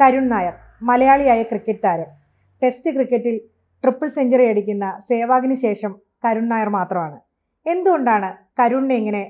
കരുൺ നായർ മലയാളിയായ ക്രിക്കറ്റ് താരം. ടെസ്റ്റ് ക്രിക്കറ്റിൽ ട്രിപ്പിൾ സെഞ്ചുറി അടിക്കുന്ന സേവാഗിന് ശേഷം കരുൺ നായർ മാത്രമാണ്. എന്തുകൊണ്ടാണ് കരുണിനെ ഇങ്ങനെ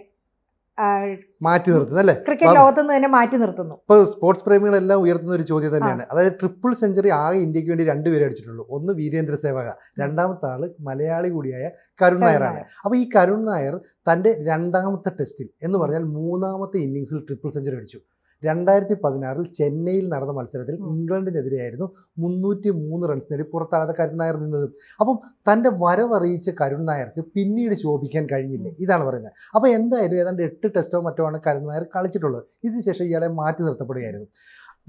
മാറ്റി നിർത്തുന്നത് അല്ലേ? ക്രിക്കറ്റ് ലോകത്ത് നിന്ന് തന്നെ മാറ്റി നിർത്തുന്നു? ഇപ്പോൾ സ്പോർട്സ് പ്രേമികളെല്ലാം ഉയർത്തുന്ന ഒരു ചോദ്യം തന്നെയാണ്. അതായത് ട്രിപ്പിൾ സെഞ്ചുറി ആകെ ഇന്ത്യയ്ക്ക് വേണ്ടി രണ്ടുപേരെ അടിച്ചിട്ടുള്ളൂ. ഒന്ന് വീരേന്ദ്ര സേവക രണ്ടാമത്തെ ആൾ മലയാളി കൂടിയായ കരുൺ നായറാണ് അപ്പോൾ ഈ കരുൺ നായർ തന്റെ രണ്ടാമത്തെ ടെസ്റ്റിൽ എന്ന് പറഞ്ഞാൽ മൂന്നാമത്തെ ഇന്നിങ്സിൽ ട്രിപ്പിൾ സെഞ്ചുറി അടിച്ചു. രണ്ടായിരത്തി പതിനാറിൽ ചെന്നൈയിൽ നടന്ന മത്സരത്തിൽ. ഇംഗ്ലണ്ടിനെതിരെയായിരുന്നു മുന്നൂറ്റി മൂന്ന് റൺസ് നേടി പുറത്താകാതെ കരുൺ നായർ നിന്നത്. അപ്പം തന്റെ വരവറിയിച്ച കരുൺ നായർക്ക് പിന്നീട് ശോഭിക്കാൻ കഴിഞ്ഞില്ല? ഇതാണ് പറയുന്നത്. അപ്പോൾ എന്തായാലും ഏതാണ്ട് എട്ട് ടെസ്റ്റോ മറ്റോ ആണ് കരുൺ നായർ കളിച്ചിട്ടുള്ളത്. ഇതിനുശേഷം ഇയാളെ മാറ്റി നിർത്തപ്പെടുകയായിരുന്നു.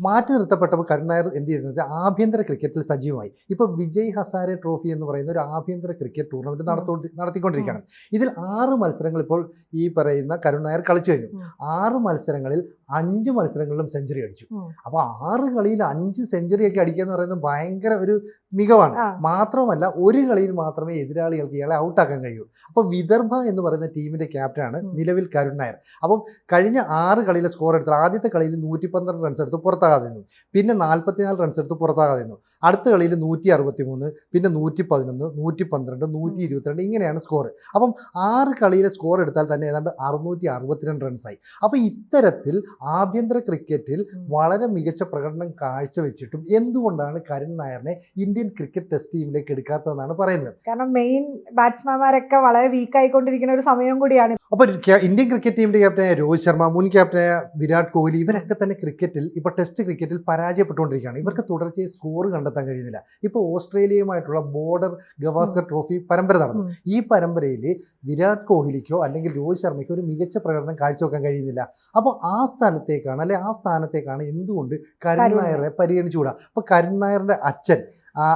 മാറ്റി നിർത്തപ്പെട്ടപ്പോൾ കരുൺ നായർ എന്ത് ചെയ്തെന്ന് വെച്ചാൽ ആഭ്യന്തര ക്രിക്കറ്റിൽ സജീവമായി. ഇപ്പോൾ വിജയ് ഹസാരെ ട്രോഫി എന്ന് പറയുന്ന ഒരു ആഭ്യന്തര ക്രിക്കറ്റ് ടൂർണമെന്റ് നടത്തോണ്ടി നടത്തിക്കൊണ്ടിരിക്കുകയാണ്. ഇതിൽ ആറ് മത്സരങ്ങൾ ഇപ്പോൾ ഈ പറയുന്ന കരുൺ നായർ കളിച്ചു കഴിഞ്ഞു. ആറ് മത്സരങ്ങളിൽ അഞ്ച് മത്സരങ്ങളിലും സെഞ്ചുറി അടിച്ചു. അപ്പൊ അപ്പോൾ ആറ് കളിയിൽ അഞ്ച് സെഞ്ചുറി ഒക്കെ അടിക്കുക എന്ന് പറയുന്നത് ഭയങ്കര ഒരു മികവാണ്. മാത്രമല്ല ഒരു കളിയിൽ മാത്രമേ എതിരാളികൾക്ക് ഇയാളെ ഔട്ടാക്കാൻ കഴിയൂ. അപ്പോൾ വിദർഭ എന്ന് പറയുന്ന ടീമിന്റെ ക്യാപ്റ്റൻ ആണ് നിലവിൽ കരുൺ നായർ. അപ്പം കഴിഞ്ഞ ആറ് കളിയിലെ സ്കോർ എടുത്താൽ ആദ്യത്തെ കളിയിൽ നൂറ്റി പന്ത്രണ്ട് റൺസ് എടുത്ത് പുറത്താകാതെ നിന്നു. പിന്നെ നാൽപ്പത്തിനാല് റൺസ് എടുത്ത് പുറത്താകാതെ നിന്നു. അടുത്ത കളിയിൽ നൂറ്റി അറുപത്തി മൂന്ന് പിന്നെ നൂറ്റി പതിനൊന്ന് നൂറ്റി പന്ത്രണ്ട് നൂറ്റി ഇരുപത്തിരണ്ട് ഇങ്ങനെയാണ് സ്കോർ അപ്പം ആറ് കളിയിലെ സ്കോർ എടുത്താൽ തന്നെ ഏതാണ്ട് അറുന്നൂറ്റി അറുപത്തിരണ്ട് റൺസായി അപ്പോൾ ഇത്തരത്തിൽ ആഭ്യന്തര ക്രിക്കറ്റിൽ വളരെ മികച്ച പ്രകടനം കാഴ്ചവെച്ചിട്ടും എന്തുകൊണ്ടാണ് കരുൺ നായറിനെ ഇന്ത്യൻ ക്രിക്കറ്റ് ടെസ്റ്റ് ടീമിലേക്ക് എടുക്കാത്തതെന്നാണ് പറയുന്നത്? കാരണം മെയിൻ ബാറ്റ്സ്മാൻമാരൊക്കെ വളരെ വീക്ക് ആയിക്കൊണ്ടിരിക്കുന്ന ഒരു സമയം കൂടിയാണ്. അപ്പോൾ ഇന്ത്യൻ ക്രിക്കറ്റ് ടീമിന്റെ ക്യാപ്റ്റനായ രോഹിത് ശർമ്മ മുൻ ക്യാപ്റ്റനായ വിരാട് കോഹ്ലി ഇവരൊക്കെ തന്നെ ക്രിക്കറ്റിൽ ഇപ്പോൾ ടെസ്റ്റ് ക്രിക്കറ്റിൽ പരാജയപ്പെട്ടുകൊണ്ടിരിക്കുകയാണ്. ഇവർക്ക് തുടർച്ചയായി സ്കോർ കണ്ടെത്താൻ കഴിയുന്നില്ല. ഇപ്പോൾ ഓസ്ട്രേലിയയുമായിട്ടുള്ള ബോർഡർ ഗവാസ്കർ ട്രോഫി പരമ്പര നടന്നു. ഈ പരമ്പരയിൽ വിരാട് കോഹ്ലിക്കോ അല്ലെങ്കിൽ രോഹിത് ശർമ്മയ്ക്കോ ഒരു മികച്ച പ്രകടനം കാഴ്ചവെക്കാൻ കഴിയുന്നില്ല. അപ്പോൾ ആ സ്ഥലത്തേക്കാണ് അല്ലെ ആ സ്ഥാനത്തേക്കാണ് എന്തുകൊണ്ട് കരുൺ നായറെ നായരെ പരിഗണിച്ചുകൂടാ? അപ്പോൾ കരുൺ നായരുടെ അച്ഛൻ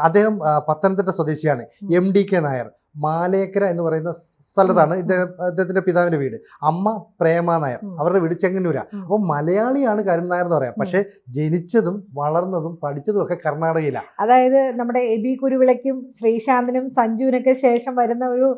അദ്ദേഹം പത്തനംതിട്ട സ്വദേശിയാണ്. M D K Nair Malekkara എന്ന് പറയുന്ന സ്ഥലത്താണ് ഇദ്ദേഹം അദ്ദേഹത്തിന്റെ പിതാവിന്റെ വീട് അമ്മ പ്രേമ നായർ അവരുടെ വീട് ചെങ്ങന്നൂരാ. അപ്പൊ അപ്പോൾ മലയാളിയാണ് കരുൺ നായർ എന്ന് പറയാം പക്ഷെ ജനിച്ചതും വളർന്നതും പഠിച്ചതും ഒക്കെ കർണാടകയിലാണ് അതായത് നമ്മുടെ എബി കുരുവിളയ്ക്കും ശ്രീശാന്തിനും സഞ്ജുവിനൊക്കെ ശേഷം വരുന്ന ഒരു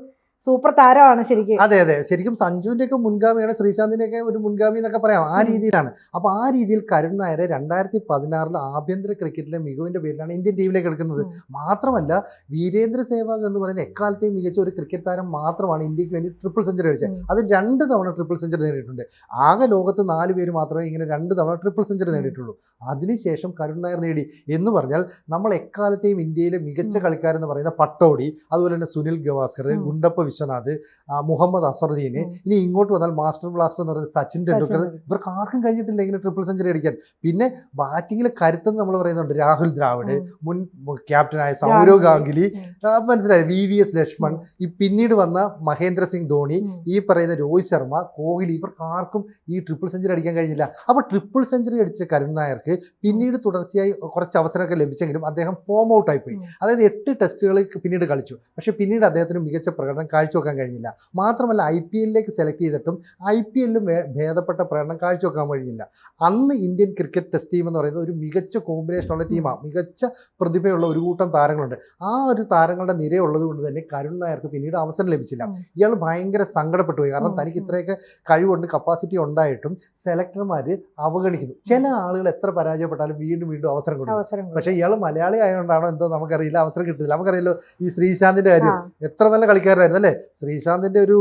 സൂപ്പർ താരമാണ് ശരിക്കും. അതെ അതെ. ശരിക്കും സഞ്ജുവിന്റെ ഒക്കെ മുൻഗാമിയാണ് ശ്രീശാന്തിന്റെ ഒക്കെ ഒരു മുൻഗാമി എന്നൊക്കെ പറയാം. ആ രീതിയിലാണ്. അപ്പൊ ആ രീതിയിൽ കരുൺ നായരെ രണ്ടായിരത്തി പതിനാറിൽ ആഭ്യന്തര ക്രിക്കറ്റിലെ മികവിന്റെ പേരിലാണ് ഇന്ത്യൻ ടീമിലേക്ക് എടുക്കുന്നത്. മാത്രമല്ല വീരേന്ദ്ര സേവാഗ് എന്ന് പറയുന്ന എക്കാലത്തെയും മികച്ച ഒരു ക്രിക്കറ്റ് താരം മാത്രമാണ് ഇന്ത്യയ്ക്ക് വേണ്ടി ട്രിപ്പിൾ സെഞ്ചുറി അടിച്ചത്. അത് രണ്ട് തവണ ട്രിപ്പിൾ സെഞ്ചുറി നേടിയിട്ടുണ്ട്. ആകെ ലോകത്ത് നാല് പേര് മാത്രമേ ഇങ്ങനെ രണ്ട് തവണ ട്രിപ്പിൾ സെഞ്ചുറി. നേടിയിട്ടുള്ളൂ. അതിനുശേഷം കരുൺ നായർ നേടി. എന്ന് പറഞ്ഞാൽ നമ്മൾ എക്കാലത്തെയും ഇന്ത്യയിലെ മികച്ച. കളിക്കാരെന്ന് പറയുന്ന പട്ടോടി അതുപോലെ തന്നെ സുനിൽ ഗവാസ്കർ. ഗുണ്ടപ്പ വിശ്വനാഥ് മുഹമ്മദ് അസറുദ്ദീന്. ഇനി ഇങ്ങോട്ട് വന്നാൽ മാസ്റ്റർ ബ്ലാസ്റ്റർ എന്ന് പറയുന്നത് സച്ചിൻ ടെണ്ടുൽക്കർ. ഇവർക്ക് ആർക്കും കഴിഞ്ഞിട്ടില്ല ഇങ്ങനെ ട്രിപ്പിൾ സെഞ്ചുറി അടിക്കാൻ. പിന്നെ ബാറ്റിങ്ങിൽ കരുത്തെന്ന് നമ്മൾ പറയുന്നുണ്ട് രാഹുൽ ദ്രാവിഡ് മുൻ ക്യാപ്റ്റനായ സൗരവ് ഗാംഗുലി. മനസ്സിലായി? V V S Laxman. ഈ പിന്നീട് വന്ന മഹേന്ദ്ര സിംഗ് ധോണി ഈ പറയുന്ന രോഹിത് ശർമ്മ കോഹ്ലി ഇവർക്ക് ആർക്കും ഈ ട്രിപ്പിൾ സെഞ്ചുറി അടിക്കാൻ കഴിഞ്ഞില്ല. അപ്പോൾ ട്രിപ്പിൾ സെഞ്ചുറി അടിച്ച കരുൺ നായർക്ക് പിന്നീട് തുടർച്ചയായി കുറച്ച് അവസരമൊക്കെ ലഭിച്ചെങ്കിലും അദ്ദേഹം ഫോം ഔട്ട് ആയി പോയി. അതായത് എട്ട് ടെസ്റ്റുകൾ പിന്നീട് കളിച്ചു. പക്ഷെ പിന്നീട് അദ്ദേഹത്തിന് മികച്ച പ്രകടനം കാഴ്ചവെക്കാൻ കഴിഞ്ഞില്ല. മാത്രമല്ല ഐ പി എല്ലിലേക്ക് സെലക്ട് ചെയ്തിട്ടും ഐ പി എല്ലിലും ഭേദപ്പെട്ട പ്രകടനം കാഴ്ചവെക്കാൻ കഴിഞ്ഞില്ല. അന്ന് ഇന്ത്യൻ ക്രിക്കറ്റ് ടെസ്റ്റ് ടീം എന്ന് പറയുന്നത് ഒരു മികച്ച കോമ്പിനേഷനുള്ള ടീമാണ് മികച്ച പ്രതിഭയുള്ള ഒരു കൂട്ടം താരങ്ങളുണ്ട്. ആ ഒരു താരങ്ങളുടെ നിരയുള്ളത് കൊണ്ട് തന്നെ കരുൺ നായർക്ക് പിന്നീട് അവസരം ലഭിച്ചില്ല. ഇയാൾ ഭയങ്കര സങ്കടപ്പെട്ടു പോയി കാരണം തനിക്ക്. ഇത്രയൊക്കെ കഴിവുണ്ട് കപ്പാസിറ്റി ഉണ്ടായിട്ടും സെലക്ടർമാർ അവഗണിക്കുന്നു. ചില ആളുകൾ എത്ര പരാജയപ്പെട്ടാലും വീണ്ടും വീണ്ടും അവസരം കൊടുക്കും. പക്ഷെ പക്ഷേ ഇയാൾ മലയാളി ആയതുകൊണ്ടാണോ എന്തോ നമുക്കറിയില്ല. അവസരം കിട്ടില്ല നമുക്കറിയാലോ ഈ ശ്രീശാന്തിന്റെ കാര്യം. എത്ര നല്ല കളിക്കാരനായിരുന്നു. അല്ലേ? ശ്രീശാന്തിന്റെ ഒരു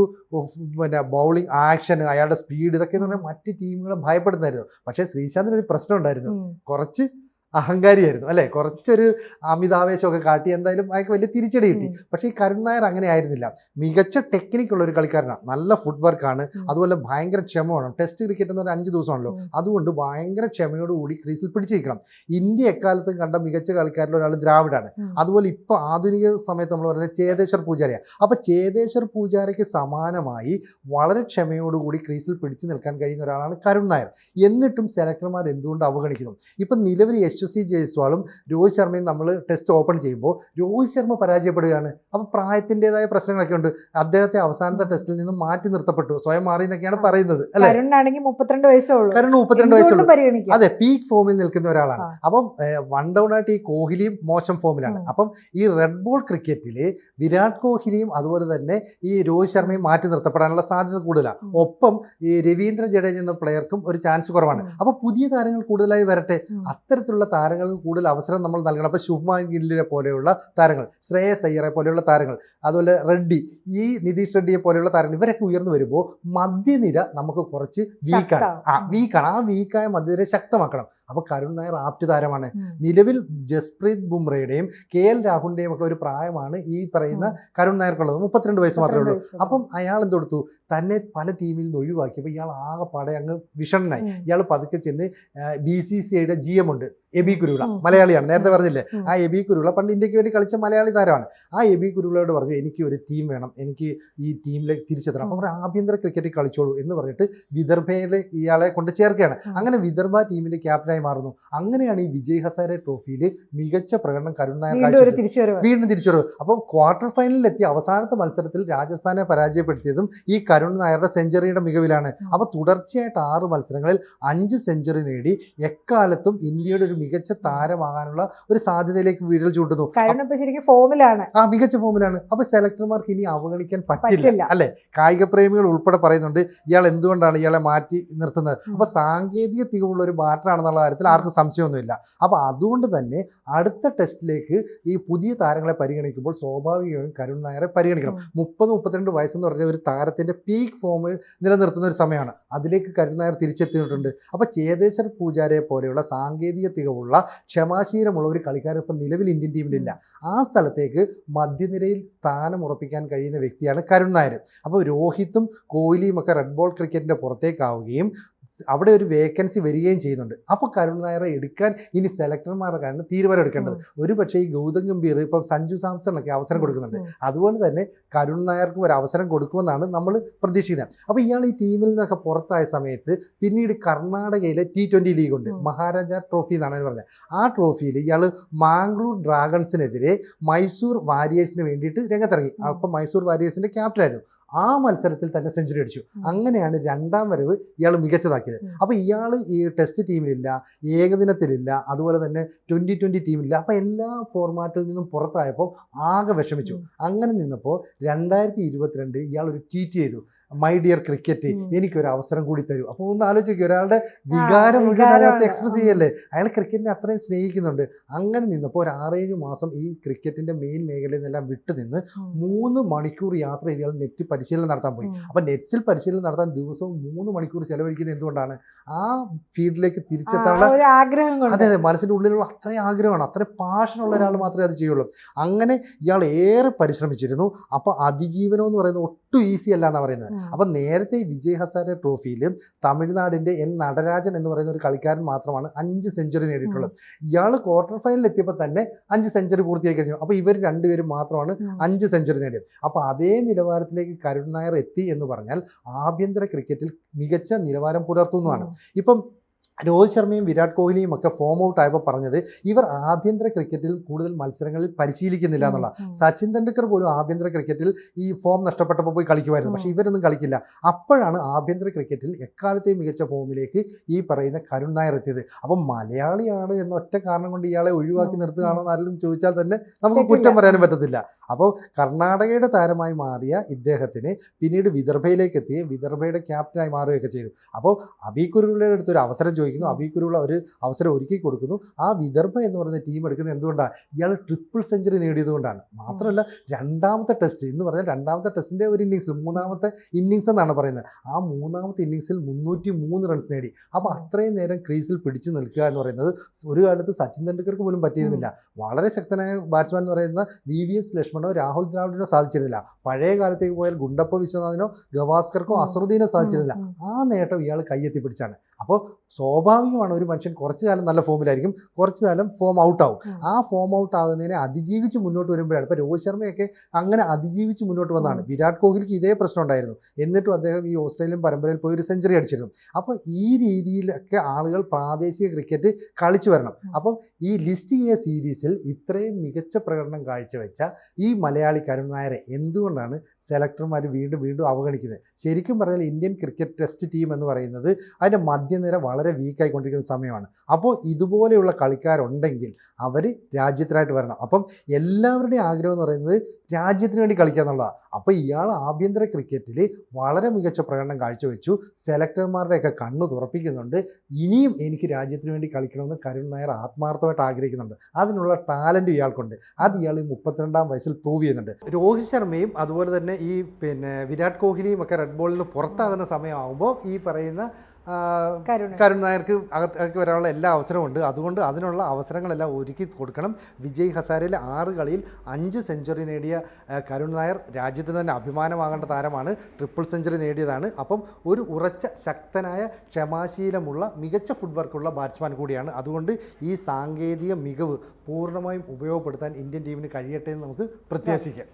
പിന്നെ ബൗളിംഗ് ആക്ഷൻ അയാളുടെ സ്പീഡ് ഇതൊക്കെ എന്ന് പറഞ്ഞാൽ മറ്റ് ടീമുകളെ ഭയപ്പെടുന്നതായിരുന്നു പക്ഷേ ശ്രീശാന്തിന് ഒരു പ്രശ്നം ഉണ്ടായിരുന്നു. കുറച്ച് അഹങ്കാരിയായിരുന്നു. അല്ലേ? കുറച്ചൊരു അമിതാവേശമൊക്കെ കാട്ടി എന്തായാലും അയാൾക്ക് വലിയ തിരിച്ചടി കിട്ടി. പക്ഷേ ഈ കരുൺ നായർ അങ്ങനെ ആയിരുന്നില്ല. മികച്ച ടെക്നിക്കുള്ള ഒരു കളിക്കാരനാണ്. നല്ല ഫുട് വർക്കാണ് ആണ് അതുപോലെ ഭയങ്കര ക്ഷമമാണ്. ടെസ്റ്റ് ക്രിക്കറ്റ് എന്ന് പറഞ്ഞാൽ അഞ്ച് ദിവസമാണല്ലോ. അതുകൊണ്ട് ഭയങ്കര ക്ഷമയോടുകൂടി ക്രീസിൽ പിടിച്ചിരിക്കണം. ഇന്ത്യ എക്കാലത്തും കണ്ട മികച്ച കളിക്കാരിൽ ഒരാൾ ദ്രാവിഡാണ്. അതുപോലെ ഇപ്പോൾ ആധുനിക സമയത്ത് നമ്മൾ പറയുന്നത് ചേതേശ്വർ പൂജാരിയാണ്. അപ്പോൾ ചേതേശ്വർ പൂജാരയ്ക്ക് സമാനമായി വളരെ ക്ഷമയോടുകൂടി ക്രീസിൽ പിടിച്ചു നിൽക്കാൻ കഴിയുന്ന ഒരാളാണ് കരുൺ നായർ. എന്നിട്ടും സെലക്ടർമാർ എന്തുകൊണ്ട് അവഗണിക്കുന്നു? ഇപ്പം നിലവിൽ യശസ്വി ജയ്സ്വാളും രോഹിത് ശർമ്മയും നമ്മൾ ടെസ്റ്റ് ഓപ്പൺ ചെയ്യുമ്പോൾ രോഹിത് ശർമ്മ പരാജയപ്പെടുകയാണ്. അപ്പോൾ പ്രായത്തിന്റെതായ പ്രശ്നങ്ങളൊക്കെ ഉണ്ട്. അദ്ദേഹത്തെ അവസാനത്തെ ടെസ്റ്റിൽ നിന്ന് മാറ്റി നിർത്തപ്പെട്ടു. സ്വയം മാറി എന്നൊക്കെയാണ് പറയുന്നത്. അല്ലെ? ആണെങ്കിൽ മുപ്പത്തിരണ്ട് വയസ്സേ ഉള്ളൂ. കരുൺ മുപ്പത്തിരണ്ട് വയസ്സുള്ളൂ അതെ പീക്ക് ഫോമിൽ നിൽക്കുന്ന ഒരാളാണ്. അപ്പം വൺ ഡൗൺ ആയിട്ട് ഈ കോഹ്ലിയും മോശം ഫോമിലാണ്. അപ്പം ഈ റെഡ് ബോൾ ക്രിക്കറ്റിൽ വിരാട് കോഹ്ലിയും അതുപോലെ തന്നെ ഈ രോഹിത് ശർമ്മയും മാറ്റി നിർത്തപ്പെടാനുള്ള സാധ്യത കൂടുതലാണ്. ഒപ്പം ഈ രവീന്ദ്ര ജഡേജ എന്ന പ്ലെയർക്കും ഒരു ചാൻസ് കുറവാണ്. അപ്പൊ അപ്പോൾ പുതിയ താരങ്ങൾ കൂടുതലായി വരട്ടെ. അത്തരത്തിലുള്ള താരങ്ങൾക്ക് കൂടുതൽ അവസരം നമ്മൾ നൽകണം. അപ്പോൾ ശുഭ്മാൻ ഗില്ലിനെ പോലെയുള്ള താരങ്ങൾ ശ്രേയസ് അയ്യറെ പോലെയുള്ള താരങ്ങൾ അതുപോലെ റെഡ്ഡി ഈ നിതീഷ് റെഡ്ഡിയെ പോലെയുള്ള താരങ്ങൾ ഇവരൊക്കെ ഉയർന്നു വരുമ്പോൾ മധ്യനിര നമുക്ക് കുറച്ച് വീക്കാണ് ആ വീക്കാണ് ആ വീക്കായ മധ്യനിര ശക്തമാക്കണം. അപ്പോൾ കരുൺ നായർ ആപ്റ്റ് താരമാണ്. നിലവിൽ ജസ്പ്രീത് ബുംറയുടെയും കെ എൽ രാഹുലിന്റെയും ഒക്കെ ഒരു പ്രായമാണ് ഈ പറയുന്ന കരുൺ നായർക്കുള്ളത്. മുപ്പത്തിരണ്ട് വയസ്സ് മാത്രമേ ഉള്ളൂ. അപ്പം അയാൾ എന്ത് കൊടുത്തു? തന്നെ പല ടീമിൽ നിന്ന് ഒഴിവാക്കിയപ്പോൾ ഇയാൾ ആകെപ്പാടെ അങ്ങ് വിഷണ്ണനായി. ഇയാൾ പതുക്കെ ചെന്ന് ബി സി സി ഐയുടെ ജി എം ഉണ്ട്. എബി കുരുവിള. മലയാളിയാണ്. നേരത്തെ പറഞ്ഞില്ലേ. ആ എബി കുരുവിള പണ്ട് ഇന്ത്യയ്ക്ക് വേണ്ടി കളിച്ച മലയാളി താരമാണ്. ആ എബി കുരുവിളയോട് പറഞ്ഞു എനിക്ക് ഒരു ടീം വേണം. എനിക്ക് ഈ ടീമിലേക്ക് തിരിച്ചെത്തണം. അപ്പോൾ അവർ ആഭ്യന്തര ക്രിക്കറ്റിൽ കളിച്ചോളൂ. എന്ന് പറഞ്ഞിട്ട് വിദർഭയിലെ ഇയാളെ കൊണ്ട് ചേർക്കുകയാണ്. അങ്ങനെ വിദർഭ ടീമിന്റെ ക്യാപ്റ്റനായി മാറുന്നു. അങ്ങനെയാണ് ഈ വിജയ് ഹസാരെ ട്രോഫിയിൽ മികച്ച പ്രകടനം കരുൺ നായർ തിരിച്ചുവരവ്. വീണ്ടും തിരിച്ചുവരവ്. അപ്പം ക്വാർട്ടർ ഫൈനലിൽ എത്തിയ അവസാനത്തെ മത്സരത്തിൽ രാജസ്ഥാനെ പരാജയപ്പെടുത്തിയതും ഈ കരുൺ നായരുടെ സെഞ്ചുറിയുടെ മികവിലാണ്. അപ്പോൾ തുടർച്ചയായിട്ട് ആറ് മത്സരങ്ങളിൽ അഞ്ച് സെഞ്ചുറി നേടി എക്കാലത്തും ഇന്ത്യയുടെ ഒരു മികച്ച താരമാകാനുള്ള ഒരു സാധ്യതയിലേക്ക് വിരൽ ചൂണ്ടുന്നു. കാരണം ഇപ്പൊ ശരിക്കും ഫോമിലാണ്. ആ മികച്ച ഫോമിലാണ്. അപ്പൊ സെലക്ടർമാർക്ക് ഇനി അവഗണിക്കാൻ പറ്റില്ല. അല്ലെ? കായിക പ്രേമികൾ ഉൾപ്പെടെ പറയുന്നുണ്ട് ഇയാൾ എന്തുകൊണ്ടാണ് ഇയാളെ മാറ്റി നിർത്തുന്നത്. അപ്പൊ സാങ്കേതിക തികവുള്ള ഒരു ബാറ്ററാണെന്നുള്ള കാര്യത്തിൽ ആർക്കും സംശയമൊന്നുമില്ല. അപ്പൊ അതുകൊണ്ട് തന്നെ അടുത്ത ടെസ്റ്റിലേക്ക് ഈ പുതിയ താരങ്ങളെ പരിഗണിക്കുമ്പോൾ സ്വാഭാവികമായും കരുൺ നായരെ പരിഗണിക്കണം. മുപ്പത് മുപ്പത്തിരണ്ട് വയസ്സെന്ന് പറഞ്ഞ ഒരു താരത്തിന്റെ പീക്ക് ഫോം നിലനിർത്തുന്ന ഒരു സമയമാണ്. അതിലേക്ക് കരുൺ നായർ തിരിച്ചെത്തിയിട്ടുണ്ട്. അപ്പൊ ചേതേശ്വർ പൂജാരയെ പോലെയുള്ള സാങ്കേതിക തികവുള്ള ക്ഷമാശീലമുള്ള ഒരു കളിക്കാരൻ ഇപ്പം നിലവിൽ ഇന്ത്യൻ ടീമിലില്ല ആ സ്ഥലത്തേക്ക് മധ്യനിരയിൽ സ്ഥാനം ഉറപ്പിക്കാൻ കഴിയുന്ന വ്യക്തിയാണ് കരുൺ നായർ. അപ്പോൾ രോഹിത്തും കോഹ്ലിയും ഒക്കെ റെഡ് ബോൾ ക്രിക്കറ്റിന്റെ പുറത്തേക്കാവുകയും അവിടെ ഒരു വേക്കൻസി വരികയും ചെയ്യുന്നുണ്ട്. അപ്പോൾ കരുൺ നായരെ എടുക്കാൻ ഇനി സെലക്ടർമാരുടെ കാരണം തീരുമാനം എടുക്കേണ്ടത് ഒരു പക്ഷേ ഈ ഗൗതം ഗംഭീർ ഇപ്പം സഞ്ജു സാംസണൊക്കെ അവസരം കൊടുക്കുന്നുണ്ട്. അതുപോലെ തന്നെ കരുൺ നായർക്കും ഒരു അവസരം കൊടുക്കുമെന്നാണ് നമ്മൾ പ്രതീക്ഷിക്കുന്നത്. അപ്പോൾ ഇയാൾ ഈ ടീമിൽ നിന്നൊക്കെ പുറത്തായ സമയത്ത് പിന്നീട് കർണാടകയിലെ ടി ട്വന്റി ലീഗ് ഉണ്ട്. മഹാരാജ ട്രോഫി എന്നാണ് അതിന് പറഞ്ഞത്. ആ ട്രോഫിയിൽ ഇയാൾ മാംഗ്ലൂർ ഡ്രാഗൺസിനെതിരെ മൈസൂർ വാരിയേഴ്സിന് വേണ്ടിയിട്ട് രംഗത്തിറങ്ങി. അപ്പോൾ അപ്പം മൈസൂർ വാരിയേഴ്സിന്റെ ക്യാപ്റ്റനായിരുന്നു ആ മത്സരത്തിൽ തന്നെ സെഞ്ചുറി അടിച്ചു. അങ്ങനെയാണ് രണ്ടാം വരവ് ഇയാൾ മികച്ചതാക്കിയത്. അപ്പോൾ ഇയാൾ ഈ ടെസ്റ്റ് ടീമിലില്ല ഏകദിനത്തിലില്ല അതുപോലെ തന്നെ ട്വന്റി ട്വന്റി ടീമിലില്ല അപ്പോൾ എല്ലാ ഫോർമാറ്റിൽ നിന്നും പുറത്തായപ്പോൾ ആകെ വിഷമിച്ചു. അങ്ങനെ നിന്നപ്പോൾ രണ്ടായിരത്തി ഇരുപത്തിരണ്ട് ഇയാൾ ഒരു ട്വീറ്റ് ചെയ്തു. My dear cricket. എനിക്കൊരു അവസരം കൂടി തരൂ. അപ്പോൾ ഒന്ന് ആലോചിക്കുക ഒരാളുടെ വികാരം മുഴുവൻ. അതിനകത്ത് എക്സ്പ്രസ് ചെയ്യല്ലേ? അയാൾ ക്രിക്കറ്റിനെ അത്രയും സ്നേഹിക്കുന്നുണ്ട്. അങ്ങനെ നിന്നപ്പോൾ ഒരു ആറേഴ് മാസം ഈ ക്രിക്കറ്റിന്റെ മെയിൻ മേഖലയിൽ നിന്നെല്ലാം വിട്ടുനിന്ന് മൂന്ന് മണിക്കൂർ യാത്ര ചെയ്ത് ഇയാൾ നെറ്റ് പരിശീലനം നടത്താൻ പോയി. അപ്പൊ നെറ്റ്സിൽ പരിശീലനം നടത്താൻ ദിവസവും മൂന്ന് മണിക്കൂർ ചെലവഴിക്കുന്നത് എന്തുകൊണ്ടാണ്? ആ ഫീൽഡിലേക്ക് തിരിച്ചെത്താനുള്ള ആഗ്രഹം അതെ അതെ മനസ്സിന്റെ ഉള്ളിലുള്ള അത്രയും ആഗ്രഹമാണ്. അത്രയും പാഷനുള്ള ഒരാൾ മാത്രമേ അത് ചെയ്യുള്ളൂ. അങ്ങനെ ഇയാൾ ഏറെ പരിശ്രമിച്ചിരുന്നു. അപ്പൊ അതിജീവനം എന്ന് പറയുന്നത് ഒട്ടും ഈസി അല്ല എന്നാണ് പറയുന്നത് അപ്പം നേരത്തെ വിജയ് ഹസാരെ ട്രോഫിയിൽ തമിഴ്നാടിന്റെ എൻ നടരാജൻ എന്ന് പറയുന്ന ഒരു കളിക്കാരൻ മാത്രമാണ് അഞ്ച് സെഞ്ചുറി നേടിയിട്ടുള്ളത്. ഇയാൾ ക്വാർട്ടർ ഫൈനലിൽ എത്തിയപ്പോൾ തന്നെ അഞ്ച് സെഞ്ചുറി പൂർത്തിയാക്കി കഴിഞ്ഞു. അപ്പോൾ ഇവർ രണ്ടുപേരും മാത്രമാണ് അഞ്ച് സെഞ്ചുറി നേടിയത്. അപ്പോൾ അതേ നിലവാരത്തിലേക്ക് കരുൺ നായർ എത്തി എന്ന് പറഞ്ഞാൽ ആഭ്യന്തര ക്രിക്കറ്റിൽ മികച്ച നിലവാരം പുലർത്തുന്നതാണ്. ഇപ്പം രോഹിത് ശർമ്മയും വിരാട് കോഹ്ലിയും ഒക്കെ ഫോം ഔട്ട് ആയപ്പോൾ പറഞ്ഞത് ഇവർ ആഭ്യന്തര ക്രിക്കറ്റിൽ കൂടുതൽ മത്സരങ്ങളിൽ പരിശീലിക്കുന്നില്ല എന്നുള്ള സച്ചിൻ തെണ്ടുൽക്കർ പോലും ആഭ്യന്തര ക്രിക്കറ്റിൽ ഈ ഫോം നഷ്ടപ്പെട്ടപ്പോൾ പോയി കളിക്കുമായിരുന്നു. പക്ഷേ ഇവരൊന്നും കളിക്കില്ല. അപ്പോഴാണ് ആഭ്യന്തര ക്രിക്കറ്റിൽ എക്കാലത്തെയും മികച്ച ഫോമിലേക്ക് ഈ പറയുന്ന കരുൺ നായർ എത്തിയത്. അപ്പം മലയാളിയാണ് എന്ന ഒറ്റ കാരണം കൊണ്ട് ഇയാളെ ഒഴിവാക്കി. നിർത്തുകയാണോ എന്ന് ആരെങ്കിലും ചോദിച്ചാൽ തന്നെ നമുക്ക് കുറ്റം പറയാനും പറ്റത്തില്ല. അപ്പോൾ കർണാടകയുടെ താരമായി മാറിയ ഇദ്ദേഹത്തിന് പിന്നീട് വിദർഭയിലേക്ക് എത്തി. വിദർഭയുടെ ക്യാപ്റ്റനായി മാറുകയൊക്കെ ചെയ്തു. അപ്പോൾ അബി കുരുവിളയുടെ അടുത്തൊരു അവസരം ചോദിക്കുന്നു അബീക്കുരുള്ള ഒരു അവസരം ഒരുക്കി കൊടുക്കുന്നു. ആ വിദർഭ എന്ന് പറയുന്ന ടീം എടുക്കുന്നത് എന്തുകൊണ്ടാണ് ഇയാൾ ട്രിപ്പിൾ സെഞ്ചുറി നേടിയതുകൊണ്ടാണ്. മാത്രമല്ല രണ്ടാമത്തെ ടെസ്റ്റ് എന്ന് പറഞ്ഞാൽ രണ്ടാമത്തെ ടെസ്റ്റിന്റെ ഒരു ഇന്നിങ്സിൽ മൂന്നാമത്തെ ഇന്നിങ്സ് എന്നാണ് പറയുന്നത്. ആ മൂന്നാമത്തെ ഇന്നിങ്സിൽ മുന്നൂറ്റി മൂന്ന് റൺസ് നേടി. അപ്പോൾ അത്രയും നേരം ക്രീസിൽ പിടിച്ചു നിൽക്കുക എന്ന് പറയുന്നത് ഒരു കാലത്ത് സച്ചിൻ തെണ്ടുൽക്കർക്ക് പോലും പറ്റിയിരുന്നില്ല. വളരെ ശക്തനായ ബാറ്റ്സ്മാൻ എന്ന് പറയുന്ന വി വി എസ് ലക്ഷ്മണോ രാഹുൽ ദ്രാവിഡിനോ സാധിച്ചിരുന്നില്ല. പഴയ കാലത്തേക്ക് പോയാൽ ഗുണ്ടപ്പ വിശ്വനാഥിനോ ഗവാസ്കർക്കോ. അസറുദ്ദീനോ സാധിച്ചിരുന്നില്ല. ആ നേട്ടം ഇയാൾ കയ്യെത്തി പിടിച്ചാണ്. അപ്പോൾ സ്വാഭാവികമാണ് ഒരു മനുഷ്യൻ കുറച്ച് കാലം നല്ല ഫോമിലായിരിക്കും കുറച്ച് കാലം ഫോം ഔട്ട് ആവും. ആ ഫോം ഔട്ട് ആകുന്നതിനെ അതിജീവിച്ച് മുന്നോട്ട് വരുമ്പോഴാണ്. ഇപ്പോൾ രോഹിത് ശർമ്മയൊക്കെ അങ്ങനെ അതിജീവിച്ച് മുന്നോട്ട് വന്നതാണ് വിരാട് കോഹ്ലിക്ക് ഇതേ പ്രശ്നം ഉണ്ടായിരുന്നു. എന്നിട്ടും അദ്ദേഹം ഈ ഓസ്ട്രേലിയൻ പരമ്പരയിൽ പോയി ഒരു സെഞ്ചുറി അടിച്ചിരുന്നു. അപ്പോൾ ഈ രീതിയിലൊക്കെ ആളുകൾ പ്രാദേശിക ക്രിക്കറ്റ് കളിച്ചു വരണം. അപ്പം ഈ ലിസ്റ്റ് ചെയ്ത സീരീസിൽ ഇത്രയും മികച്ച പ്രകടനം കാഴ്ചവെച്ച ഈ മലയാളി കരുൺ നായരെ എന്തുകൊണ്ടാണ് സെലക്ടർമാർ വീണ്ടും വീണ്ടും അവഗണിക്കുന്നത്? ശരിക്കും പറഞ്ഞാൽ ഇന്ത്യൻ ക്രിക്കറ്റ് ടെസ്റ്റ് ടീം എന്ന് പറയുന്നത് അതിന്റെ മധ്യനിര വളരെ വീക്കായിക്കൊണ്ടിരിക്കുന്ന സമയമാണ്. അപ്പോൾ ഇതുപോലെയുള്ള കളിക്കാരുണ്ടെങ്കിൽ അവർ രാജ്യത്തിനായിട്ട് വരണം. അപ്പം എല്ലാവരുടെയും ആഗ്രഹം എന്ന് പറയുന്നത് രാജ്യത്തിന് വേണ്ടി കളിക്കുക എന്നുള്ളതാണ്. അപ്പോൾ ഇയാൾ ആഭ്യന്തര ക്രിക്കറ്റിൽ വളരെ മികച്ച പ്രകടനം കാഴ്ചവെച്ചു. സെലക്ടർമാരുടെയൊക്കെ കണ്ണു തുറപ്പിക്കുന്നുണ്ട്. ഇനിയും എനിക്ക് രാജ്യത്തിന് വേണ്ടി കളിക്കണമെന്ന് കരുൺ നായർ ആത്മാർത്ഥമായിട്ട് ആഗ്രഹിക്കുന്നുണ്ട്. അതിനുള്ള ടാലന്റ് ഇയാൾക്കുണ്ട്. അത് ഇയാൾ ഈ മുപ്പത്തിരണ്ടാം വയസ്സിൽ പ്രൂവ് ചെയ്യുന്നുണ്ട്. രോഹിത് ശർമ്മയും അതുപോലെ തന്നെ ഈ പിന്നെ വിരാട് കോഹ്ലിയും ഒക്കെ റെഡ് ബോളിൽ നിന്ന് പുറത്താകുന്ന സമയമാകുമ്പോൾ ഈ പറയുന്ന കരുൺ നായർക്ക് അകത്തേക്ക് വരാനുള്ള എല്ലാ അവസരവും ഉണ്ട്. അതുകൊണ്ട് അതിനുള്ള അവസരങ്ങളെല്ലാം ഒരുക്കി കൊടുക്കണം. വിജയ് ഹസാരയിലെ ആറ് കളിയിൽ അഞ്ച് സെഞ്ചുറി നേടിയ കരുൺ നായർ രാജ്യത്തിന് തന്നെ അഭിമാനമാകേണ്ട താരമാണ്. ട്രിപ്പിൾ സെഞ്ചുറി നേടിയതാണ്. അപ്പം ഒരു ഉറച്ച ശക്തനായ ക്ഷമാശീലമുള്ള മികച്ച ഫുട്വർക്കുള്ള ബാറ്റ്സ്മാൻ കൂടിയാണ്. അതുകൊണ്ട് ഈ സാങ്കേതിക മികവ് പൂർണമായും ഉപയോഗപ്പെടുത്താൻ ഇന്ത്യൻ ടീമിന് കഴിയട്ടെ എന്ന് നമുക്ക് പ്രത്യാശിക്കാം.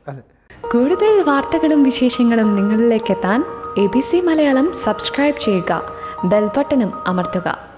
കൂടുതൽ വാർത്തകളും വിശേഷങ്ങളും നിങ്ങളിലേക്ക് എത്താൻ A B C Malayalam subscribe ചെയ്യുക ബെൽബട്ടനും അമർത്തുക.